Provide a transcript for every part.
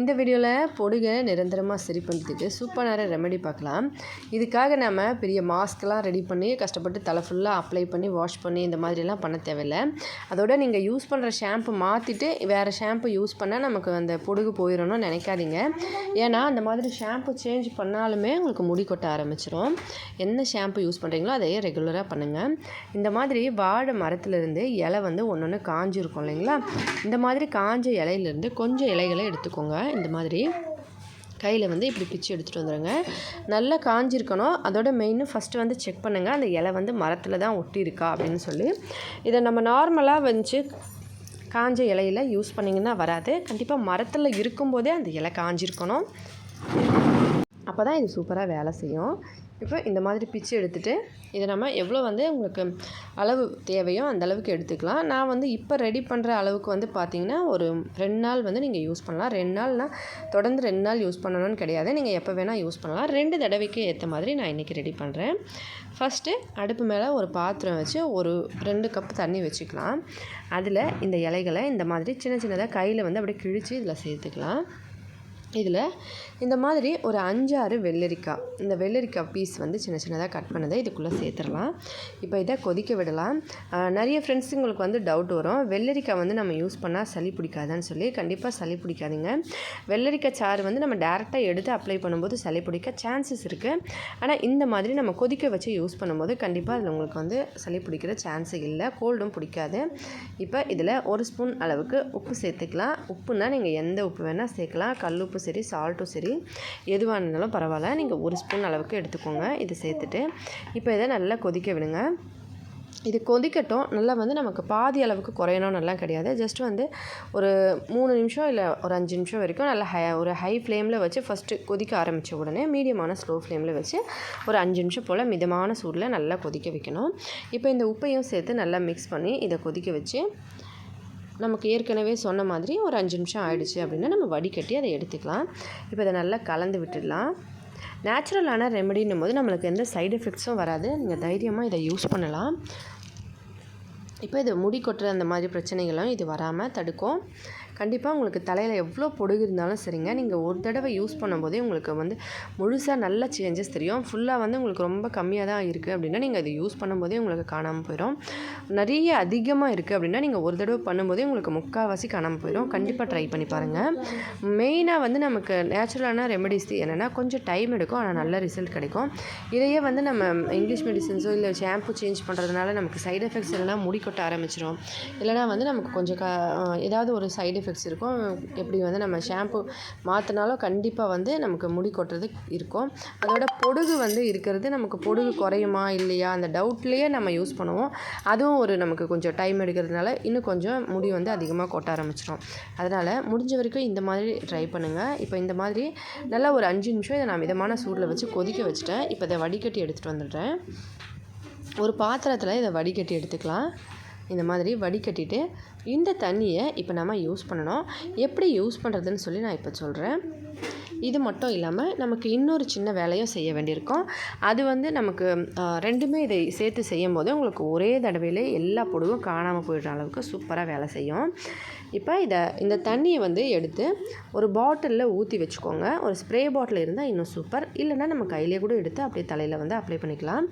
இந்த வீடியோவில் பொடுகை நிரந்தரமாக சரி பண்ணுறதுக்கு சூப்பரான ரெமெடி பார்க்கலாம். இதுக்காக நம்ம பெரிய மாஸ்க்லாம் ரெடி பண்ணி கஷ்டப்பட்டு தலை ஃபுல்லாக அப்ளை பண்ணி வாஷ் பண்ணி இந்த மாதிரிலாம் பண்ண தேவையில்லை. அதோட நீங்கள் யூஸ் பண்ணுற ஷாம்பு மாற்றிட்டு வேறு ஷாம்பு யூஸ் பண்ணால் நமக்கு அந்த பொடுகு போயிடணும்னு நினைக்காதீங்க. ஏன்னா அந்த மாதிரி ஷாம்பு சேஞ்ச் பண்ணாலுமே உங்களுக்கு முடி கொட்ட ஆரம்பிச்சிடும் என்ன ஷாம்பு யூஸ் பண்ணுறீங்களோ அதையே ரெகுலராக பண்ணுங்கள் இந்த மாதிரி வாழை மரத்துலேருந்து இலை வந்து ஒன்று ஒன்று காஞ்சிருக்கும் இல்லைங்களா? இந்த மாதிரி காஞ்ச இலையிலேருந்து கொஞ்சம் இலைகளை எடுத்துக்கோங்க. இந்த மாதிரி. கையில் வந்து இப்படி பிச்சு எடுத்துகிட்டு வந்துடுங்க நல்லா காஞ்சிருக்கணும். அதோட மெயின் ஃபஸ்ட்டு வந்து செக் பண்ணுங்கள் அந்த இலை வந்து மரத்தில் தான் ஒட்டியிருக்கா அப்படின்னு சொல்லி. இதை நம்ம நார்மலாக வந்துச்சு காஞ்ச இலையில யூஸ் பண்ணிங்கன்னா வராது. கண்டிப்பாக மரத்தில் இருக்கும்போதே அந்த இலை காஞ்சிருக்கணும். அப்போ தான் இது சூப்பராக வேலை செய்யும். இப்போ இந்த மாதிரி பிச்சு எடுத்துகிட்டு இதை நம்ம எவ்வளோ வந்து உங்களுக்கு அளவு தேவையோ அந்த அளவுக்கு எடுத்துக்கலாம். நான் வந்து இப்போ ரெடி பண்ணுற அளவுக்கு வந்து பார்த்திங்கன்னா ஒரு ரெண்டு நாள் வந்து நீங்கள் யூஸ் பண்ணலாம். ரெண்டு நாள்னால் தொடர்ந்து ரெண்டு நாள் யூஸ் பண்ணணும்னு கிடையாது. நீங்கள் எப்போ வேணால் யூஸ் பண்ணலாம். ரெண்டு தடவைக்கு ஏற்ற மாதிரி நான் இன்றைக்கி ரெடி பண்ணுறேன் ஃபஸ்ட்டு அடுப்பு மேலே ஒரு பாத்திரம் வச்சு ஒரு ரெண்டு கப் தண்ணி வச்சுக்கலாம். அதில் இந்த இலைகளை இந்த மாதிரி சின்ன சின்னதாக கையில் வந்து அப்படியே கிழித்து இதில் சேர்த்துக்கலாம். இதில் இந்த மாதிரி ஒரு அஞ்சாறு வெள்ளரிக்காய் இந்த வெள்ளரிக்காய் பீஸ் வந்து சின்ன சின்னதாக கட் பண்ணதை இதுக்குள்ளே சேர்த்துடலாம். இப்போ இதை கொதிக்க விடலாம். நிறைய ஃப்ரெண்ட்ஸுங்களுக்கு வந்து டவுட் வரும். வெள்ளரிக்காய் வந்து நம்ம யூஸ் பண்ணால் சளி பிடிக்காதான்னு சொல்லி கண்டிப்பாக சளி பிடிக்காதுங்க. வெள்ளரிக்காய் சாறு வந்து நம்ம டேரெக்டாக எடுத்து அப்ளை பண்ணும்போது சளி பிடிக்க சான்சஸ் இருக்குது ஆனால் இந்த மாதிரி நம்ம கொதிக்க வச்சு யூஸ் பண்ணும்போது கண்டிப்பாக அதில் உங்களுக்கு வந்து சளி பிடிக்கிற சான்ஸு இல்லை. கோல்டும் பிடிக்காது. இப்போ இதில் ஒரு ஸ்பூன் அளவுக்கு உப்பு சேர்த்துக்கலாம். உப்புனால் நீங்கள் எந்த உப்பு வேணால் சேர்க்கலாம். கல் உப்பு சரி சால்ட்டும் சரி. எதுவாக இருந்தாலும் பரவாயில்ல. நீங்கள் ஒரு ஸ்பூன் அளவுக்கு எடுத்துக்கோங்க. இதை சேர்த்துட்டு இப்போ இதை நல்லா கொதிக்க விடுங்க. இது கொதிக்கட்டும். நல்லா வந்து நமக்கு பாதி அளவுக்கு குறையணும்னுலாம் கிடையாது. ஜஸ்ட் வந்து ஒரு மூணு நிமிஷம் இல்லை ஒரு அஞ்சு நிமிஷம் வரைக்கும் நல்லா ஹை ஒரு ஹை ஃப்ளேமில் வச்சு ஃபஸ்ட்டு கொதிக்க ஆரம்பித்த உடனே மீடியமான ஸ்லோ ஃப்ளேமில் வச்சு ஒரு அஞ்சு நிமிஷம் போல் மிதமான சூடில் நல்லா கொதிக்க வைக்கணும். இப்போ இந்த உப்பையும் சேர்த்து நல்லா மிக்ஸ் பண்ணி இதை கொதிக்க வச்சு நமக்கு ஏற்கனவே சொன்ன மாதிரி ஒரு அஞ்சு நிமிஷம் ஆயிடுச்சு அப்படின்னா நம்ம வடிகட்டி அதை எடுத்துக்கலாம். இப்போ இதை நல்லா கலந்து விட்டுடலாம். நேச்சுரலான ரெமெடின்னும் போது நம்மளுக்கு எந்த சைடு எஃபெக்ட்ஸும் வராது. நீங்கள் தைரியமாக இதை யூஸ் பண்ணலாம். இப்போ இது முடி கொட்டுற அந்த மாதிரி பிரச்சனைகளும் இது வராமல் தடுக்கும். கண்டிப்பாக உங்களுக்கு தலையில் எவ்வளோ பொடுகு இருந்தாலும் சரிங்க. நீங்கள் ஒரு தடவை யூஸ் பண்ணும்போதே உங்களுக்கு வந்து முழுசாக நல்ல சேஞ்சஸ் தெரியும். ஃபுல்லாக வந்து உங்களுக்கு ரொம்ப கம்மியாக தான் இருக்குது அப்படின்னா நீங்கள் அதை யூஸ் பண்ணும்போதே உங்களுக்கு காணாமல் போயிடும் நிறைய அதிகமாக இருக்குது அப்படின்னா நீங்கள் ஒரு தடவை பண்ணும்போதே உங்களுக்கு முக்கால்வாசி காணாமல் போயிடும் கண்டிப்பாக ட்ரை பண்ணி பாருங்கள் மெயினாக வந்து நமக்கு நேச்சுரலான ரெமெடிஸ் என்னென்னா கொஞ்சம் டைம் எடுக்கும். ஆனால் நல்ல ரிசல்ட் கிடைக்கும். இதையே வந்து நம்ம இங்கிலீஷ் மெடிசன்ஸோ இல்லை ஷாம்பு சேஞ்ச் பண்ணுறதுனால நமக்கு சைடு எஃபெக்ட்ஸ் இல்லைனா முடி கொட்ட ஆரம்பிச்சிடும் இல்லைனா வந்து நமக்கு கொஞ்சம் க ஏதாவது ஒரு சைடு எஃபெக்ட்ஸ் இருக்கும். எப்படி வந்து நம்ம ஷாம்பு மாற்றினாலும் கண்டிப்பாக வந்து நமக்கு முடி கொட்டுறது இருக்கும். அதோட பொடுகு வந்து இருக்கிறது நமக்கு பொடுகு குறையுமா இல்லையா? அந்த டவுட்லேயே நம்ம யூஸ் பண்ணுவோம். அதுவும் ஒரு நமக்கு கொஞ்சம் டைம் எடுக்கிறதுனால இன்னும் கொஞ்சம் முடி வந்து அதிகமாக கொட்ட ஆரம்பிச்சிடும் அதனால் முடிஞ்ச வரைக்கும் இந்த மாதிரி ட்ரை பண்ணுங்கள் இப்போ இந்த மாதிரி நல்லா ஒரு அஞ்சு நிமிஷம் இதை நான் மிதமான சூடில் வச்சு கொதிக்க வச்சுட்டேன். இப்போ இதை வடிகட்டி எடுத்துகிட்டு வந்துடுறேன். ஒரு பாத்திரத்தில் இதை வடிகட்டி எடுத்துக்கலாம். இந்த மாதிரி வடிகட்டிட்டு இந்த தண்ணியை இப்போ நம்ம யூஸ் பண்ணணும். எப்படி யூஸ் பண்ணுறதுன்னு சொல்லி நான் இப்போ சொல்கிறேன். இது மட்டும் இல்லாமல் நமக்கு இன்னொரு சின்ன வேலையும் செய்ய வேண்டியிருக்கும். அது வந்து நமக்கு ரெண்டுமே இதை சேர்த்து செய்யும் போது உங்களுக்கு ஒரே தடவையில் எல்லா பொடுவும் காணாமல் போயிடுற அளவுக்கு சூப்பராக வேலை செய்யும். இப்போ இதை இந்த தண்ணியை வந்து எடுத்து ஒரு பாட்டிலில் ஊற்றி வச்சுக்கோங்க. ஒரு ஸ்ப்ரே பாட்டில் இருந்தால் இன்னும் சூப்பர். இல்லைனா நம்ம கையிலே கூட எடுத்து அப்படியே தலையில் வந்து அப்ளை பண்ணிக்கலாம்.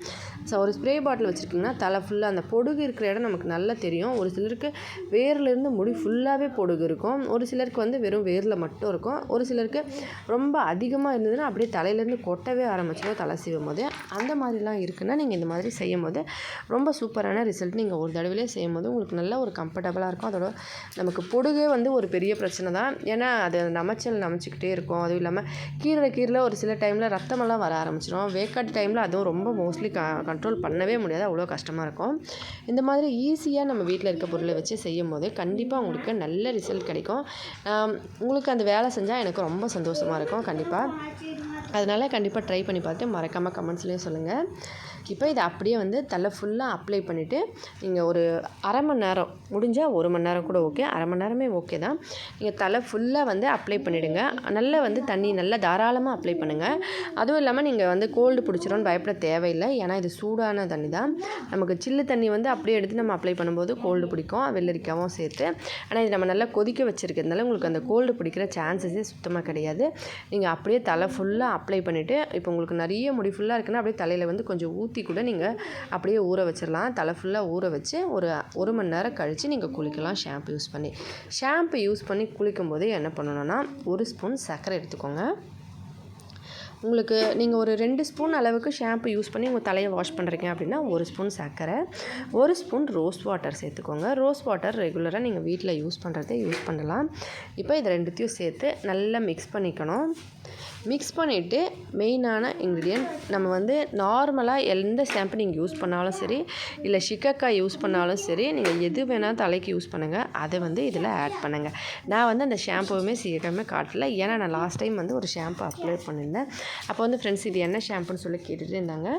ஸோ ஒரு ஸ்ப்ரே பாட்டில் வச்சுருக்கிங்கன்னா தலை ஃபுல்லாக அந்த பொடுகு இருக்கிற இடம் நமக்கு நல்லா தெரியும். ஒரு சிலருக்கு வேர்லேருந்து முடி ஃபுல்லாகவே பொடுகு இருக்கும். ஒரு சிலருக்கு வந்து வெறும் வேரில் மட்டும் இருக்கும். ஒரு சிலருக்கு ரொம்ப ரொம்ப அதிகமாக இருந்ததுன்னா அப்படியே தலையிலேருந்து கொட்டவே ஆரம்பிச்சிடும் தலை சீவும் போது அந்த மாதிரிலாம் இருக்குன்னா நீங்கள் இந்த மாதிரி செய்யும் போது ரொம்ப சூப்பரான ரிசல்ட் நீங்கள் ஒரு தடவையிலே செய்யும் போது உங்களுக்கு நல்ல ஒரு கம்ஃபர்டபுளாக இருக்கும். அதோட நமக்கு பொடுகே வந்து ஒரு பெரிய பிரச்சனை தான். ஏன்னா அது நமைச்சல் நமைச்சிக்கிட்டே இருக்கும். அதுவும் இல்லாமல் கீரை கீரை ஒரு சில டைமில் ரத்தமெல்லாம் வர ஆரம்பிச்சிடும் வேக்காட்டு டைமில் அதுவும் ரொம்ப மோஸ்ட்லி க கண்ட்ரோல் பண்ணவே முடியாது. அவ்வளோ கஷ்டமாக இருக்கும். இந்த மாதிரி ஈஸியாக நம்ம வீட்டில் இருக்க பொருளை வச்சு செய்யும் போது கண்டிப்பாக உங்களுக்கு நல்ல ரிசல்ட் கிடைக்கும். உங்களுக்கு அந்த வேலை செஞ்சால் எனக்கு ரொம்ப சந்தோஷமாக இருக்கும் கண்டிப்பாக அதனால் கண்டிப்பாக ட்ரை பண்ணி பார்த்து மறக்காமல் கமெண்ட்ஸ்லேயும் சொல்லுங்கள் இப்போ இதை அப்படியே வந்து தலை ஃபுல்லாக அப்ளை பண்ணிவிட்டு நீங்கள் ஒரு அரை மணி நேரம் முடிஞ்சால் ஒரு மணி நேரம் கூட ஓகே அரை மணி நேரமே ஓகே தான். நீங்கள் தலை ஃபுல்லாக வந்து அப்ளை பண்ணிவிடுங்க நல்லா வந்து தண்ணி நல்லா தாராளமாக அப்ளை பண்ணுங்கள் அதுவும் இல்லாமல் நீங்கள் வந்து கோல்டு பிடிச்சிரும்னு பயப்பட தேவையில்லை. ஏன்னா இது சூடான தண்ணி தான். நமக்கு சில்லு தண்ணி வந்து அப்படியே எடுத்து நம்ம அப்ளை பண்ணும்போது கோல்டு பிடிக்கும். வெள்ளரிக்காவும் சேர்த்து. ஆனால் இது நம்ம நல்லா கொதிக்க வச்சுருக்கிறதுனால உங்களுக்கு அந்த கோல்டு பிடிக்கிற சான்சஸே சுத்தமாக கிடையாது. நீங்கள் அப்படியே தலை ஃபுல்லாக அப்ளை பண்ணிவிட்டு இப்போ உங்களுக்கு நிறைய முடி ஃபுல்லாக இருக்குன்னா அப்படியே தலையில் வந்து கொஞ்சம் ஊற்றி கூட நீங்கள் அப்படியே ஊற வச்சிடலாம் தலை ஃபுல்லாக ஊற வச்சு ஒரு ஒரு மணி நேரம் கழித்து நீங்கள் குளிக்கலாம். ஷாம்பு யூஸ் பண்ணி. ஷாம்பு யூஸ் பண்ணி குளிக்கும் போது என்ன பண்ணணும்னா ஒரு ஸ்பூன் சர்க்கரை எடுத்துக்கோங்க. உங்களுக்கு நீங்கள் ஒரு ரெண்டு ஸ்பூன் அளவுக்கு ஷாம்பு யூஸ் பண்ணி உங்கள் தலையை வாஷ் பண்ணுறீங்க அப்படின்னா ஒரு ஸ்பூன் சர்க்கரை ஒரு ஸ்பூன் ரோஸ் வாட்டர் சேர்த்துக்கோங்க. ரோஸ் வாட்டர் ரெகுலராக நீங்கள் வீட்டில் யூஸ் பண்ணுறதே யூஸ் பண்ணலாம். இப்போ இது ரெண்டுத்தையும் சேர்த்து நல்லா மிக்ஸ் பண்ணிக்கணும். மிக்ஸ் பண்ணிவிட்டு மெயினான இன்க்ரீடியன்ட் நம்ம வந்து நார்மலாக எந்த ஷாம்பு நீங்கள் யூஸ் பண்ணாலும் சரி இல்லை ஷிக்கக்காய் யூஸ் பண்ணாலும் சரி நீங்கள் எது வேணால் தலைக்கு யூஸ் பண்ணுங்கள் அதை வந்து இதில் ஆட் பண்ணுங்கள் நான் வந்து அந்த ஷாம்புவுமே சீக்கிரமே காட்டல. ஏன்னா நான் லாஸ்ட் டைம் வந்து ஒரு ஷாம்பு அப்ளை பண்ணியிருந்தேன். அப்போ வந்து ஃப்ரெண்ட்ஸ் இது என்ன ஷாம்புன்னு சொல்லி கேட்டுகிட்டு இருந்தாங்க.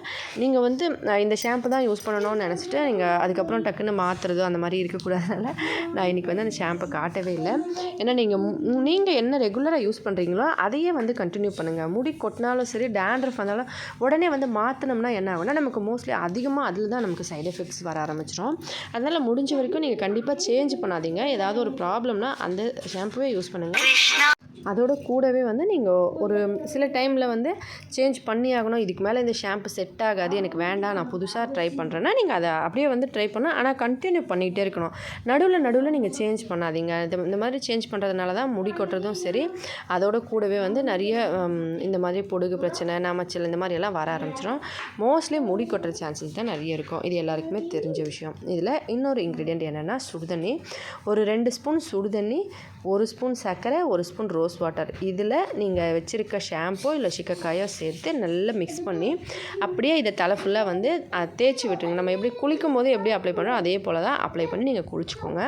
நீங்கள் வந்து இந்த ஷாம்பு தான் யூஸ் பண்ணணும்னு நினச்சிட்டு நீங்கள் அதுக்கப்புறம் டக்குன்னு மாற்றுறதோ அந்த மாதிரி இருக்கக்கூடாதனால நான் இன்றைக்கி வந்து அந்த ஷாம்பை காட்டவே இல்லை. ஏன்னா நீங்கள் நீங்கள் என்ன ரெகுலராக யூஸ் பண்ணுறீங்களோ அதையே வந்து கண்டினியூ பண்ணுங்கள் முடி கொட்டினாலும் சரி டேண்ட்ரஃப் வந்தாலும் உடனே வந்து மாற்றினோம்னா என்ன ஆகும்னா நமக்கு மோஸ்ட்லி அதிகமாக அதில் தான் நமக்கு சைட் எஃபெக்ட்ஸ் வர ஆரம்பிச்சிடும் அதனால் முடிஞ்ச வரைக்கும் நீங்கள் கண்டிப்பாக சேஞ்ச் பண்ணாதீங்க. ஏதாவது ஒரு ப்ராப்ளம்னா அந்த ஷாம்புவே யூஸ் பண்ணுங்கள் அதோட கூடவே வந்து நீங்கள் ஒரு சில டைமில் வந்து சேஞ்ச் பண்ணி ஆகணும். இதுக்கு மேலே இந்த ஷாம்பு செட் ஆகாது. எனக்கு வேண்டாம். நான் புதுசாக ட்ரை பண்ணுறேன்னா நீங்கள் அதை அப்படியே வந்து ட்ரை பண்ணால் ஆனால் கண்டினியூ பண்ணிகிட்டே இருக்கணும். நடுவில் நடுவில் நீங்கள் சேஞ்ச் பண்ணாதீங்க. இந்த இந்த மாதிரி சேஞ்ச் பண்ணுறதுனால தான் முடி கொட்டுறதும் சரி. அதோட கூடவே வந்து நிறைய இந்த மாதிரி பொடுகு பிரச்சனை நாமச்சல் இந்த மாதிரி எல்லாம் வர ஆரம்பிச்சிடும் மோஸ்ட்லி முடி கொட்டுற சான்சஸ் தான் நிறைய இருக்கும். இது எல்லாருக்குமே தெரிஞ்ச விஷயம். இதில் இன்னொரு இன்க்ரீடியன்ட் என்னென்னா சுடுதண்ணி. ஒரு ரெண்டு ஸ்பூன் சுடுதண்ணி ஒரு ஸ்பூன் சர்க்கரை ஒரு ஸ்பூன் ரோஸ் வாட்டர் இதில் நீங்கள் வச்சுருக்க ஷாம்போ இல்லை சிக்கக்காயோ சேர்த்து நல்லா மிக்ஸ் பண்ணி அப்படியே இதை தலை ஃபுல்லாக வந்து தேய்ச்சி விட்டுருங்க. நம்ம எப்படி குளிக்கும் போது எப்படி அப்ளை பண்ணுறோம் அதே போல் தான் அப்ளை பண்ணி நீங்கள் குளிச்சுக்கோங்க.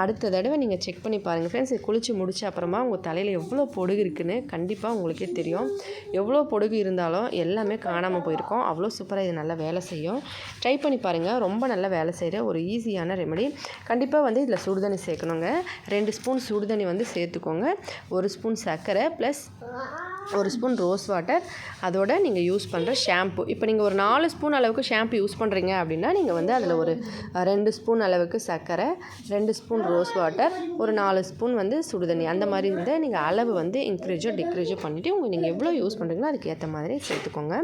அடுத்த தடவை நீங்கள் செக் பண்ணி பாருங்கள் ஃப்ரெண்ட்ஸ் குளித்து முடிச்ச அப்புறமா உங்கள் தலையில் எவ்வளோ பொடுகு இருக்குதுன்னு கண்டிப்பாக உங்களுக்கே தெரியும். எவ்வளோ பொடுகு இருந்தாலும் எல்லாமே காணாமல் போயிருக்கோம். அவ்வளோ சூப்பராக இது நல்லா வேலை செய்யும். ட்ரை பண்ணி பாருங்கள் ரொம்ப நல்லா வேலை செய்கிற ஒரு ஈஸியான ரெமெடி கண்டிப்பாக வந்து இதில் சுடுதண்ணி சேர்க்கணுங்க. ரெண்டு ஸ்பூன் சுடு சுடுதண்ணி வந்து சேர்த்துக்கோங்க. ஒரு ஸ்பூன் சர்க்கரை ப்ளஸ் ஒரு ஸ்பூன் ரோஸ் வாட்டர். அதோட நீங்கள் யூஸ் பண்ணுற ஷாம்பு. இப்போ நீங்கள் ஒரு நாலு ஸ்பூன் அளவுக்கு ஷாம்பு யூஸ் பண்ணுறீங்க அப்படின்னா நீங்கள் வந்து அதில் ஒரு ரெண்டு ஸ்பூன் அளவுக்கு சர்க்கரை ரெண்டு ஸ்பூன் ரோஸ் வாட்டர் ஒரு நாலு ஸ்பூன் வந்து சுடுதண்ணி. அந்த மாதிரி இருந்தால் நீங்கள் அளவு வந்து இன்க்ரீஜோ டிக்ரீஜோ பண்ணிவிட்டு உங்கள் நீங்கள் எவ்வளோ யூஸ் பண்ணுறீங்களோ அதுக்கு ஏற்ற மாதிரி சேர்த்துக்கோங்க.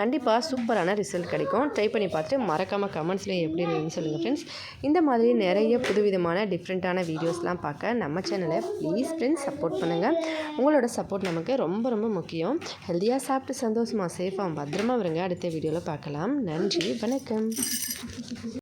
கண்டிப்பாக சூப்பரான ரிசல்ட் கிடைக்கும். ட்ரை பண்ணி பார்த்துட்டு மறக்காமல் கமெண்ட்ஸ்லேயே எப்படி இருந்துன்னு சொல்லுங்கள் ஃப்ரெண்ட்ஸ் இந்த மாதிரி நிறைய புதுவிதமான டிஃப்ரெண்ட்டான வீடியோஸ்லாம் பார்க்க நம்ம சேனலை ப்ளீஸ் ஃப்ரெண்ட்ஸ் சப்போர்ட் பண்ணுங்கள் பண்ணுங்கள் உங்களோட சப்போர்ட் நமக்கு ரொம்ப ரொம்ப முக்கியம். ஹெல்த்தியாக சாப்பிட்டு சந்தோஷமாக சேஃபாக பத்திரமா வருங்க அடுத்த வீடியோவில் பார்க்கலாம். நன்றி. வணக்கம்.